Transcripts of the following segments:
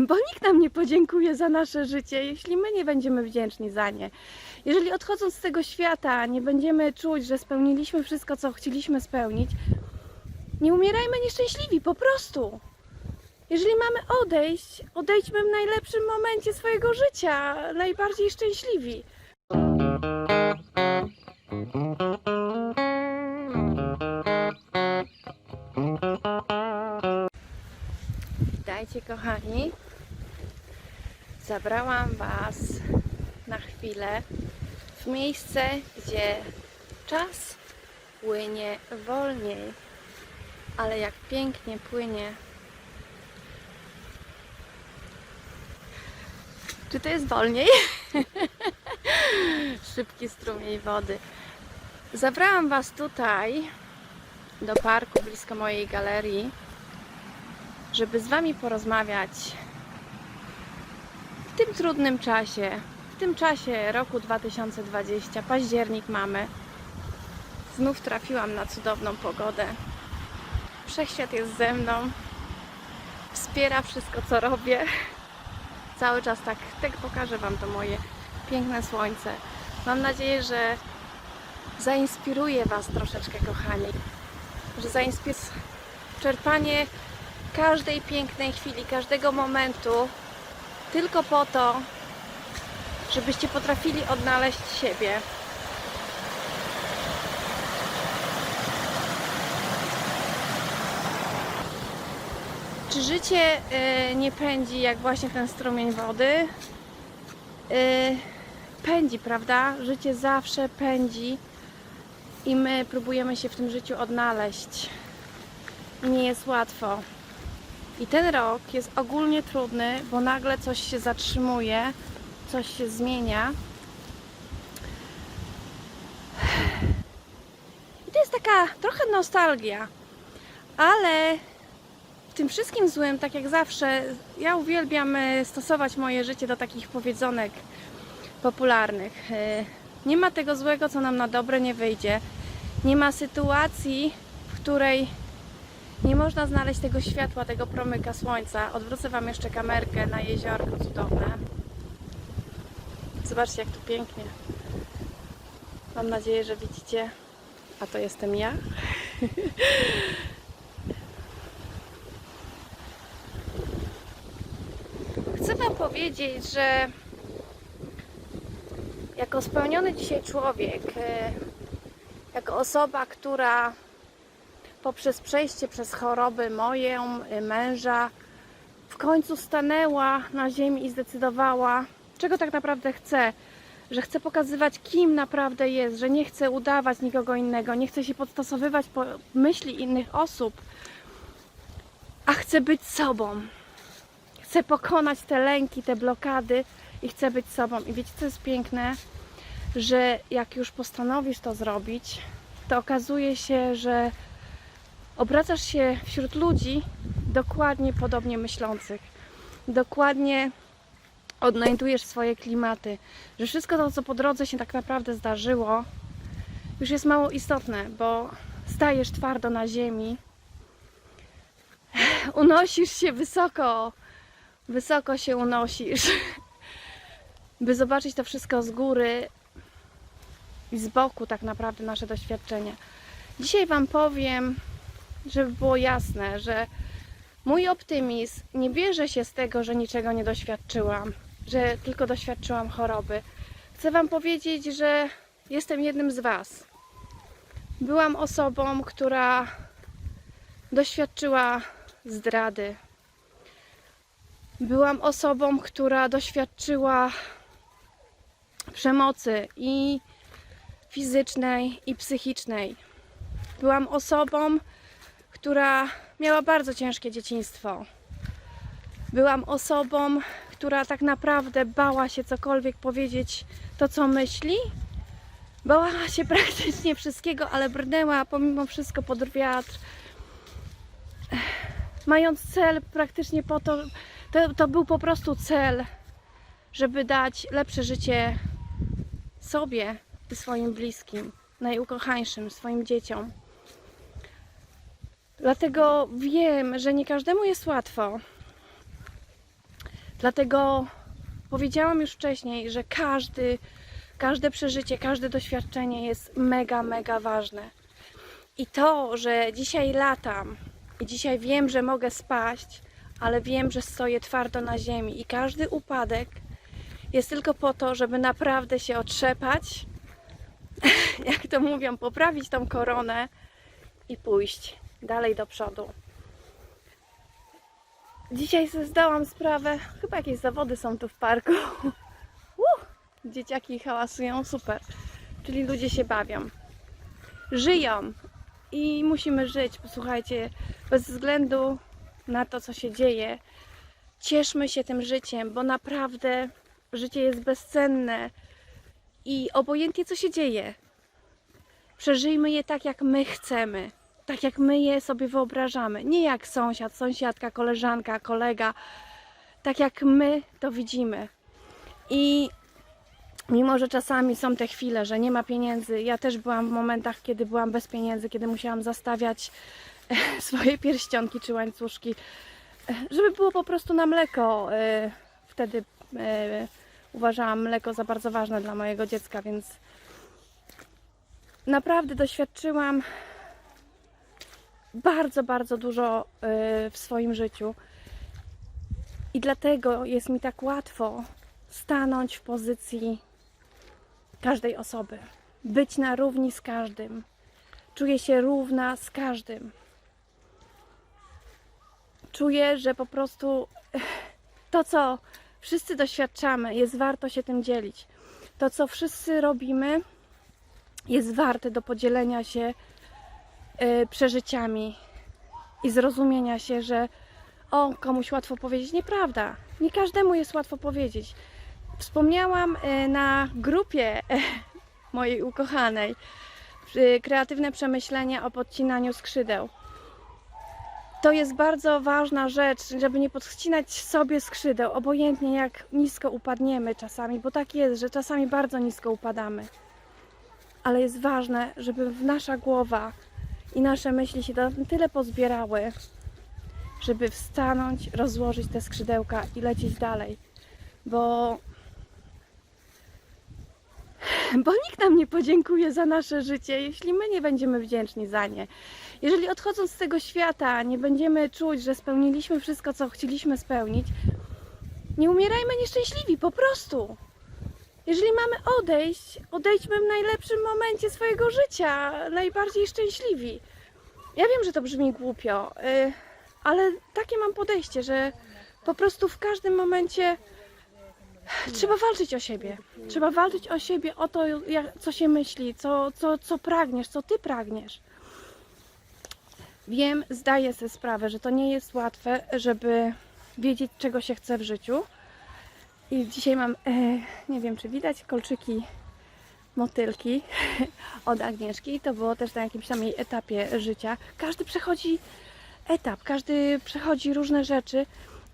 bo nikt nam nie podziękuje za nasze życie, jeśli my nie będziemy wdzięczni za nie. Jeżeli odchodząc z tego świata nie będziemy czuć, że spełniliśmy wszystko, co chcieliśmy spełnić, nie umierajmy nieszczęśliwi, po prostu. Jeżeli mamy odejść, odejdźmy w najlepszym momencie swojego życia, najbardziej szczęśliwi. Witajcie kochani. Zabrałam Was na chwilę w miejsce, gdzie czas płynie wolniej, ale jak pięknie płynie. Czy to jest wolniej? Szybki strumień wody. Zabrałam Was tutaj do parku blisko mojej galerii żeby z Wami porozmawiać w tym trudnym czasie, w tym czasie roku 2020, październik mamy. Znów trafiłam na cudowną pogodę. Wszechświat jest ze mną, wspiera wszystko, co robię. Cały czas tak, tak pokażę Wam to moje piękne słońce. Mam nadzieję, że zainspiruje Was troszeczkę, kochani. Że zainspiruje czerpanie każdej pięknej chwili, każdego momentu tylko po to, żebyście potrafili odnaleźć siebie. Czy życie y, nie pędzi jak właśnie ten strumień wody? Y, pędzi, prawda? Życie zawsze pędzi i my próbujemy się w tym życiu odnaleźć. Nie jest łatwo. I ten rok jest ogólnie trudny, bo nagle coś się zatrzymuje, coś się zmienia. I to jest taka trochę nostalgia, ale w tym wszystkim złym, tak jak zawsze, ja uwielbiam e, stosować moje życie do takich powiedzonek popularnych. E, Nie ma tego złego, co nam na dobre nie wyjdzie. Nie ma sytuacji, w której nie można znaleźć tego światła, tego promyka słońca. Odwrócę Wam jeszcze kamerkę na jeziorko cudowne. Zobaczcie, jak tu pięknie. Mam nadzieję, że widzicie. A to jestem ja. Chcę Wam powiedzieć, że jako spełniony dzisiaj człowiek, e, jako osoba, która poprzez przejście przez choroby moją, y, męża, w końcu stanęła na ziemi i zdecydowała, czego tak naprawdę chce. Że chce pokazywać, kim naprawdę jest, że nie chce udawać nikogo innego, nie chce się podstosowywać po myśli innych osób, a chce być sobą. Chce pokonać te lęki, te blokady i chce być sobą. I wiecie, co jest piękne? Że jak już postanowisz to zrobić, to okazuje się, że obracasz się wśród ludzi dokładnie podobnie myślących. Dokładnie odnajdujesz swoje klimaty. Że wszystko to, co po drodze się tak naprawdę zdarzyło, już jest mało istotne, bo stajesz twardo na ziemi, unosisz się wysoko, wysoko się unosisz, by zobaczyć to wszystko z góry i z boku, tak naprawdę nasze doświadczenia. Dzisiaj Wam powiem, żeby było jasne, że mój optymizm nie bierze się z tego, że niczego nie doświadczyłam, że tylko doświadczyłam choroby. Chcę Wam powiedzieć, że jestem jednym z Was. Byłam osobą, która doświadczyła zdrady. Byłam osobą, która doświadczyła przemocy i fizycznej, i psychicznej. Byłam osobą, która miała bardzo ciężkie dzieciństwo. Byłam osobą, która tak naprawdę bała się cokolwiek powiedzieć to, co myśli. Bała się praktycznie wszystkiego, ale brnęła pomimo wszystko pod wiatr. Mając cel praktycznie po to, to, to był po prostu cel, żeby dać lepsze życie sobie i swoim bliskim, najukochańszym, swoim dzieciom. Dlatego wiem, że nie każdemu jest łatwo. Dlatego powiedziałam już wcześniej, że każdy, każde przeżycie, każde doświadczenie jest mega, mega ważne. I to, że dzisiaj latam i dzisiaj wiem, że mogę spaść, ale wiem, że stoję twardo na ziemi i każdy upadek jest tylko po to, żeby naprawdę się otrzepać, jak to mówią, poprawić tą koronę i pójść dalej do przodu. Dzisiaj sobie zdałam sprawę, chyba jakieś zawody są tu w parku. Uh, dzieciaki hałasują, super. Czyli ludzie się bawią. Żyją i musimy żyć. Posłuchajcie, bez względu na to, co się dzieje, cieszmy się tym życiem, bo naprawdę życie jest bezcenne i obojętnie co się dzieje, przeżyjmy je tak, jak my chcemy, tak jak my je sobie wyobrażamy. Nie jak sąsiad, sąsiadka, koleżanka, kolega, tak jak my to widzimy. I mimo, że czasami są te chwile, że nie ma pieniędzy, ja też byłam w momentach, kiedy byłam bez pieniędzy, kiedy musiałam zastawiać swoje pierścionki czy łańcuszki, żeby było po prostu na mleko. E, Wtedy e, uważałam mleko za bardzo ważne dla mojego dziecka, więc naprawdę doświadczyłam bardzo, bardzo dużo e, w swoim życiu. I dlatego jest mi tak łatwo stanąć w pozycji każdej osoby, być na równi z każdym. Czuję się równa z każdym. Czuję, że po prostu to, co wszyscy doświadczamy, jest warto się tym dzielić. To, co wszyscy robimy, jest warte do podzielenia się y, przeżyciami i zrozumienia się, że o, komuś łatwo powiedzieć. Nieprawda. Nie każdemu jest łatwo powiedzieć. Wspomniałam y, na grupie mojej ukochanej y, kreatywne przemyślenia o podcinaniu skrzydeł. To jest bardzo ważna rzecz, żeby nie podcinać sobie skrzydeł, obojętnie jak nisko upadniemy czasami, bo tak jest, że czasami bardzo nisko upadamy. Ale jest ważne, żeby nasza głowa i nasze myśli się na tyle pozbierały, żeby wstanąć, rozłożyć te skrzydełka i lecieć dalej. Bo bo nikt nam nie podziękuje za nasze życie, jeśli my nie będziemy wdzięczni za nie. Jeżeli odchodząc z tego świata nie będziemy czuć, że spełniliśmy wszystko, co chcieliśmy spełnić, nie umierajmy nieszczęśliwi, po prostu. Jeżeli mamy odejść, odejdźmy w najlepszym momencie swojego życia, najbardziej szczęśliwi. Ja wiem, że to brzmi głupio, y, ale takie mam podejście, że po prostu w każdym momencie Trzeba walczyć o siebie. Trzeba walczyć o siebie, o to, co się myśli, co, co, co pragniesz, co ty pragniesz. Wiem, zdaję sobie sprawę, że to nie jest łatwe, żeby wiedzieć, czego się chce w życiu. I dzisiaj mam, e, nie wiem, czy widać, kolczyki motylki od Agnieszki. To było też na jakimś tam jej etapie życia. Każdy przechodzi etap, każdy przechodzi różne rzeczy.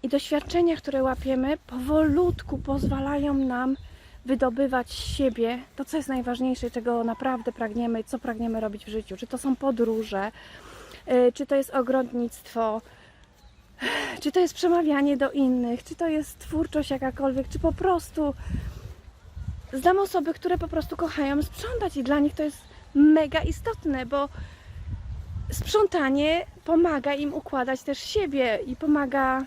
I doświadczenia, które łapiemy, powolutku pozwalają nam wydobywać siebie to, co jest najważniejsze, czego naprawdę pragniemy, co pragniemy robić w życiu. Czy to są podróże, y, czy to jest ogrodnictwo, czy to jest przemawianie do innych, czy to jest twórczość jakakolwiek, czy po prostu znam osoby, które po prostu kochają sprzątać i dla nich to jest mega istotne, bo sprzątanie pomaga im układać też siebie i pomaga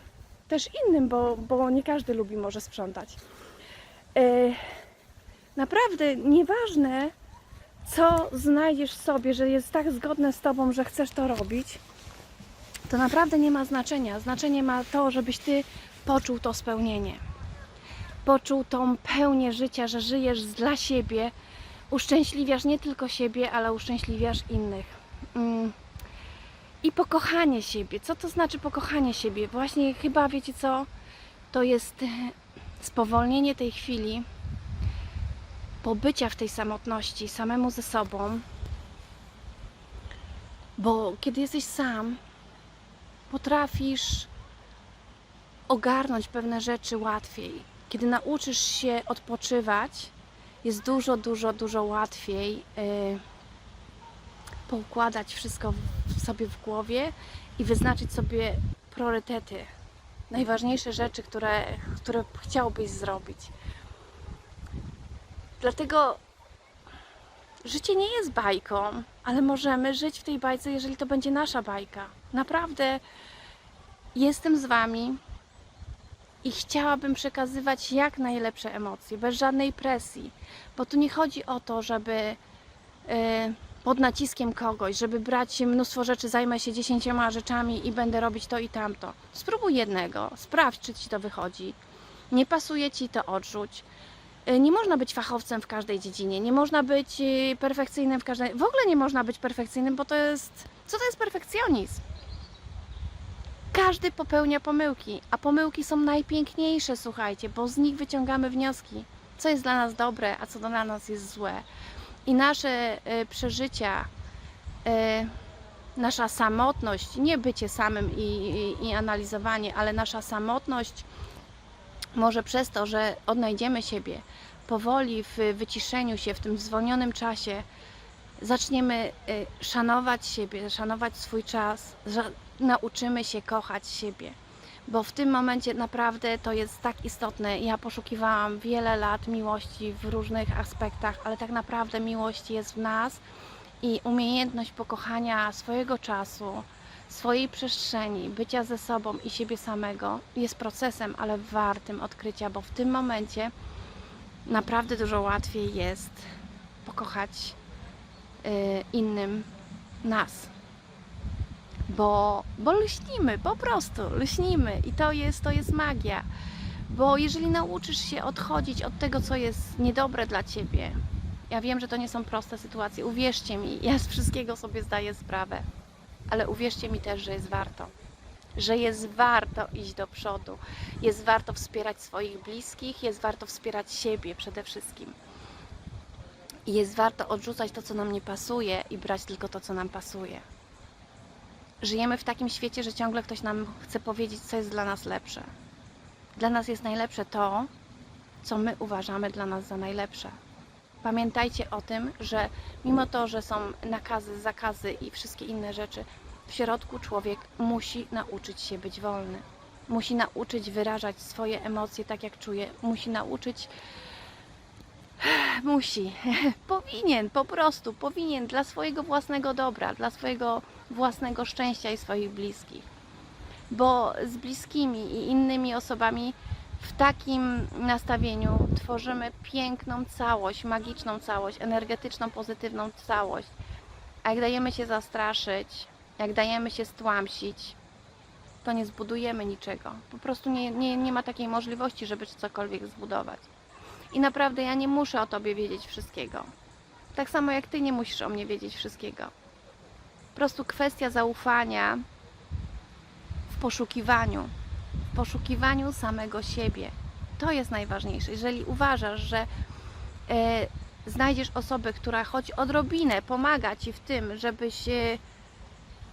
też innym, bo, bo nie każdy lubi może sprzątać. E, naprawdę nieważne, co znajdziesz sobie, że jest tak zgodne z tobą, że chcesz to robić, to naprawdę nie ma znaczenia. Znaczenie ma to, żebyś ty poczuł to spełnienie. Poczuł tą pełnię życia, że żyjesz dla siebie, uszczęśliwiasz nie tylko siebie, ale uszczęśliwiasz innych. Mm i pokochanie siebie. Co to znaczy pokochanie siebie? Właśnie chyba wiecie co? To jest spowolnienie tej chwili, pobycia w tej samotności, samemu ze sobą. Bo kiedy jesteś sam, potrafisz ogarnąć pewne rzeczy łatwiej. Kiedy nauczysz się odpoczywać, jest dużo, dużo, dużo łatwiej. Yy, poukładać wszystko w sobie w głowie i wyznaczyć sobie priorytety. najważniejsze rzeczy, które, które chciałbyś zrobić. Dlatego życie nie jest bajką, ale możemy żyć w tej bajce, jeżeli to będzie nasza bajka. Naprawdę jestem z Wami i chciałabym przekazywać jak najlepsze emocje, bez żadnej presji, bo tu nie chodzi o to, żeby e, pod naciskiem kogoś, żeby brać mnóstwo rzeczy, zajmę się dziesięcioma rzeczami i będę robić to i tamto. Spróbuj jednego, sprawdź, czy ci to wychodzi. Nie pasuje ci, to odrzuć. E, Nie można być fachowcem w każdej dziedzinie, nie można być e, perfekcyjnym w każdej. W ogóle nie można być perfekcyjnym, bo to jest. Co to jest perfekcjonizm? Każdy popełnia pomyłki, a pomyłki są najpiękniejsze, słuchajcie, bo z nich wyciągamy wnioski, co jest dla nas dobre, a co dla nas jest złe. I nasze e, przeżycia, e, nasza samotność, nie bycie samym i, i, i analizowanie, ale nasza samotność może przez to, że odnajdziemy siebie powoli w wyciszeniu się, w tym zwolnionym czasie, zaczniemy y, szanować siebie, szanować swój czas, nauczymy się kochać siebie. Bo w tym momencie naprawdę to jest tak istotne. Ja poszukiwałam wiele lat miłości w różnych aspektach, ale tak naprawdę miłość jest w nas i umiejętność pokochania swojego czasu, swojej przestrzeni, bycia ze sobą i siebie samego jest procesem, ale wartym odkrycia, bo w tym momencie naprawdę dużo łatwiej jest pokochać y, innym nas. Bo, bo lśnimy, po prostu lśnimy i to jest, to jest magia. Bo jeżeli nauczysz się odchodzić od tego, co jest niedobre dla ciebie, ja wiem, że to nie są proste sytuacje, uwierzcie mi, ja z wszystkiego sobie zdaję sprawę, ale uwierzcie mi też, że jest warto. Że jest warto iść do przodu, jest warto wspierać swoich bliskich, jest warto wspierać siebie przede wszystkim. Jest warto odrzucać to, co nam nie pasuje i brać tylko to, co nam pasuje. Żyjemy w takim świecie, że ciągle ktoś nam chce powiedzieć, co jest dla nas lepsze. Dla nas jest najlepsze to, co my uważamy dla nas za najlepsze. Pamiętajcie o tym, że mimo to, że są nakazy, zakazy i wszystkie inne rzeczy, w środku człowiek musi nauczyć się być wolny. Musi nauczyć wyrażać swoje emocje tak, jak czuje. Musi nauczyć. Musi. powinien, po prostu, powinien dla swojego własnego dobra, dla swojego własnego szczęścia i swoich bliskich. Bo z bliskimi i innymi osobami w takim nastawieniu tworzymy piękną całość, magiczną całość, energetyczną, pozytywną całość. A jak dajemy się zastraszyć, jak dajemy się stłamsić, to nie zbudujemy niczego. Po prostu nie, nie, nie ma takiej możliwości, żeby cokolwiek zbudować. I naprawdę ja nie muszę o tobie wiedzieć wszystkiego. Tak samo jak ty nie musisz o mnie wiedzieć wszystkiego. Po prostu kwestia zaufania w poszukiwaniu, w poszukiwaniu samego siebie. To jest najważniejsze. Jeżeli uważasz, że e, znajdziesz osobę, która choć odrobinę pomaga ci w tym, żebyś e,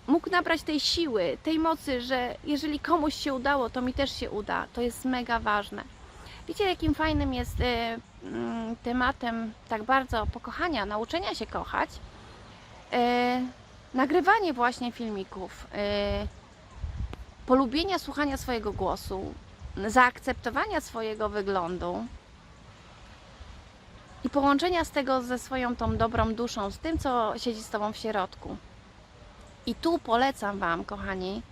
mógł nabrać tej siły, tej mocy, że jeżeli komuś się udało, to mi też się uda. To jest mega ważne. Wiecie, jakim fajnym jest e, mm, tematem tak bardzo pokochania, nauczenia się kochać? E, nagrywanie właśnie filmików, e, polubienia słuchania swojego głosu, zaakceptowania swojego wyglądu i połączenia z tego ze swoją tą dobrą duszą, z tym, co siedzi z Tobą w środku. I tu polecam Wam, kochani,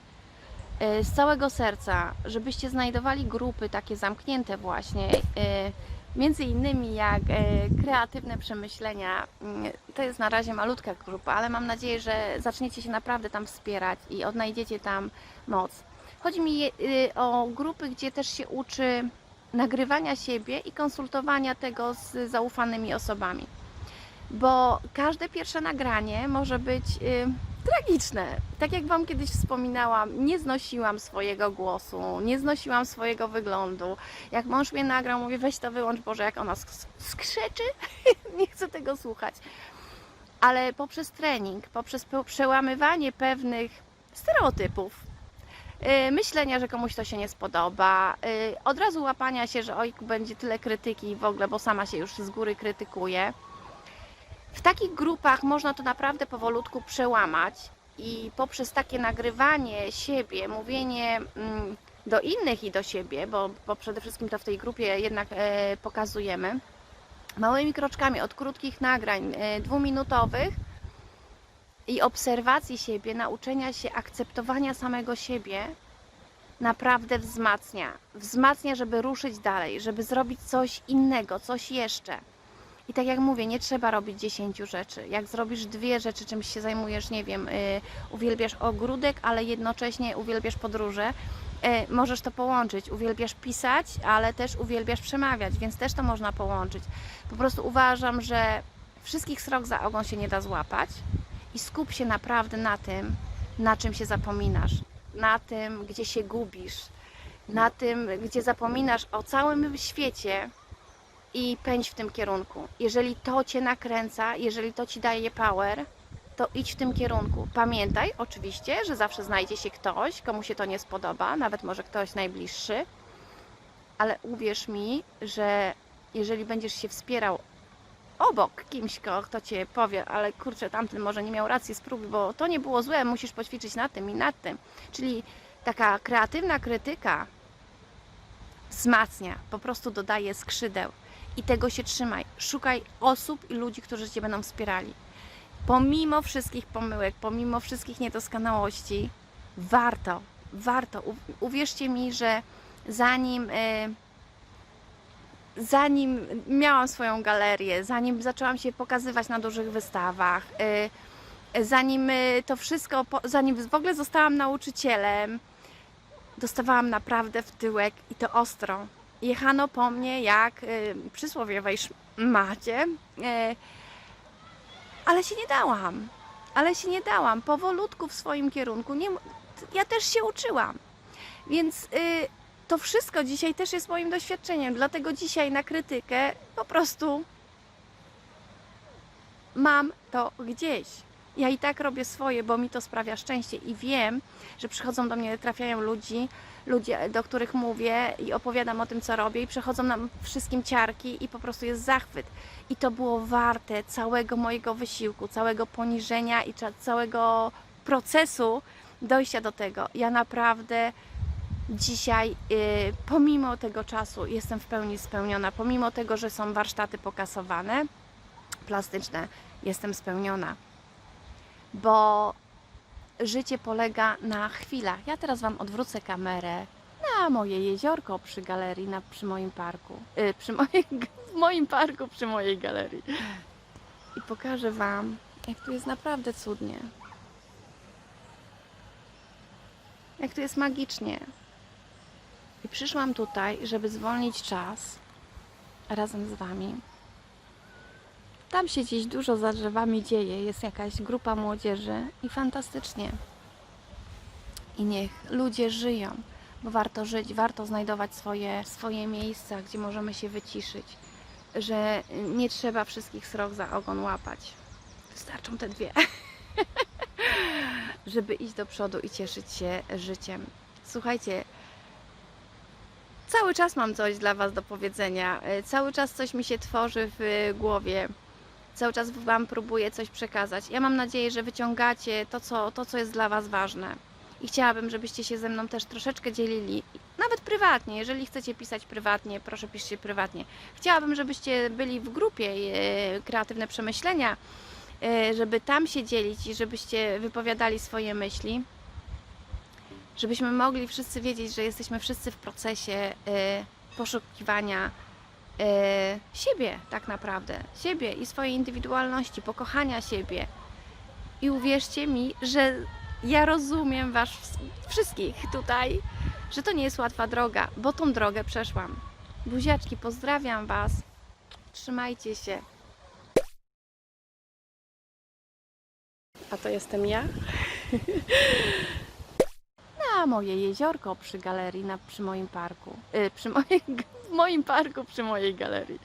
e, z całego serca, żebyście znajdowali grupy takie zamknięte właśnie, e, między innymi jak e, kreatywne przemyślenia. Mm, To jest na razie malutka grupa, ale mam nadzieję, że zaczniecie się naprawdę tam wspierać i odnajdziecie tam moc. Chodzi mi y, o grupy, gdzie też się uczy nagrywania siebie i konsultowania tego z zaufanymi osobami. Bo każde pierwsze nagranie może być y, tragiczne. Tak jak Wam kiedyś wspominałam, nie znosiłam swojego głosu, nie znosiłam swojego wyglądu. Jak mąż mnie nagrał, mówię, weź to wyłącz, Boże, jak ona sk- skrzeczy, nie chcę tego słuchać. Ale poprzez trening, poprzez przełamywanie pewnych stereotypów, yy, myślenia, że komuś to się nie spodoba, yy, od razu łapania się, że oj, będzie tyle krytyki w ogóle, bo sama się już z góry krytykuje. W takich grupach można to naprawdę powolutku przełamać i poprzez takie nagrywanie siebie, mówienie, mm, do innych i do siebie, bo, bo przede wszystkim to w tej grupie jednak e, pokazujemy, małymi kroczkami od krótkich nagrań e, dwuminutowych i obserwacji siebie, nauczenia się akceptowania samego siebie, naprawdę wzmacnia. Wzmacnia, żeby ruszyć dalej, żeby zrobić coś innego, coś jeszcze. I tak jak mówię, nie trzeba robić 10 rzeczy. Jak zrobisz dwie rzeczy, czymś się zajmujesz, nie wiem, y, uwielbiasz ogródek, ale jednocześnie uwielbiasz podróże, y, możesz to połączyć. Uwielbiasz pisać, ale też uwielbiasz przemawiać, więc też to można połączyć. Po prostu uważam, że wszystkich srok za ogon się nie da złapać i skup się naprawdę na tym, na czym się zapominasz, na tym, gdzie się gubisz, na tym, gdzie zapominasz o całym świecie i pędź w tym kierunku. Jeżeli to Cię nakręca, jeżeli to Ci daje power, to idź w tym kierunku. Pamiętaj oczywiście, że zawsze znajdzie się ktoś, komu się to nie spodoba, nawet może ktoś najbliższy, ale uwierz mi, że jeżeli będziesz się wspierał obok kimś, kto Cię powie, ale kurczę, tamten może nie miał racji, spróbuj, bo to nie było złe, musisz poćwiczyć nad tym i nad tym. Czyli taka kreatywna krytyka wzmacnia, po prostu dodaje skrzydeł i tego się trzymaj. Szukaj osób i ludzi, którzy Cię będą wspierali. Pomimo wszystkich pomyłek, pomimo wszystkich niedoskonałości, warto, warto. Uwierzcie mi, że zanim, y, zanim miałam swoją galerię, zanim zaczęłam się pokazywać na dużych wystawach, y, zanim y, to wszystko, zanim w ogóle zostałam nauczycielem, dostawałam naprawdę w tyłek i to ostro. Jechano po mnie jak y, przysłowiowej szmacie, y, ale się nie dałam. Ale się nie dałam. Powolutku w swoim kierunku. Nie, ja też się uczyłam. Więc y, to wszystko dzisiaj też jest moim doświadczeniem. Dlatego dzisiaj na krytykę po prostu mam to gdzieś. Ja i tak robię swoje, bo mi to sprawia szczęście i wiem, że przychodzą do mnie, trafiają ludzi, ludzie, do których mówię i opowiadam o tym, co robię i przechodzą nam wszystkim ciarki i po prostu jest zachwyt. I to było warte całego mojego wysiłku, całego poniżenia i całego procesu dojścia do tego. Ja naprawdę dzisiaj, y, pomimo tego czasu, jestem w pełni spełniona. Pomimo tego, że są warsztaty pokasowane, plastyczne, jestem spełniona. Bo życie polega na chwilach. Ja teraz Wam odwrócę kamerę na moje jeziorko przy galerii, na, przy moim parku. Y, przy w moim parku, przy mojej galerii. I pokażę Wam, jak tu jest naprawdę cudnie. Jak tu jest magicznie. I przyszłam tutaj, żeby zwolnić czas razem z Wami. Tam się gdzieś dużo za drzewami dzieje, jest jakaś grupa młodzieży i fantastycznie. I niech ludzie żyją, bo warto żyć, warto znajdować swoje, swoje miejsca, gdzie możemy się wyciszyć, że nie trzeba wszystkich srok za ogon łapać. Wystarczą te dwie, żeby iść do przodu i cieszyć się życiem. Słuchajcie, cały czas mam coś dla Was do powiedzenia, cały czas coś mi się tworzy w głowie cały czas Wam próbuję coś przekazać. Ja mam nadzieję, że wyciągacie to co, to, co jest dla Was ważne. I chciałabym, żebyście się ze mną też troszeczkę dzielili, nawet prywatnie. Jeżeli chcecie pisać prywatnie, proszę piszcie prywatnie. Chciałabym, żebyście byli w grupie e, Kreatywne Przemyślenia, e, żeby tam się dzielić i żebyście wypowiadali swoje myśli. Żebyśmy mogli wszyscy wiedzieć, że jesteśmy wszyscy w procesie e, poszukiwania e, siebie tak naprawdę, siebie i swojej indywidualności, pokochania siebie. I uwierzcie mi, że ja rozumiem Was wszystkich tutaj, że to nie jest łatwa droga, bo tą drogę przeszłam. Buziaczki, pozdrawiam Was. Trzymajcie się. A to jestem ja? Na moje jeziorko przy galerii, na, przy moim parku. Y, przy mojej, w moim parku przy mojej galerii.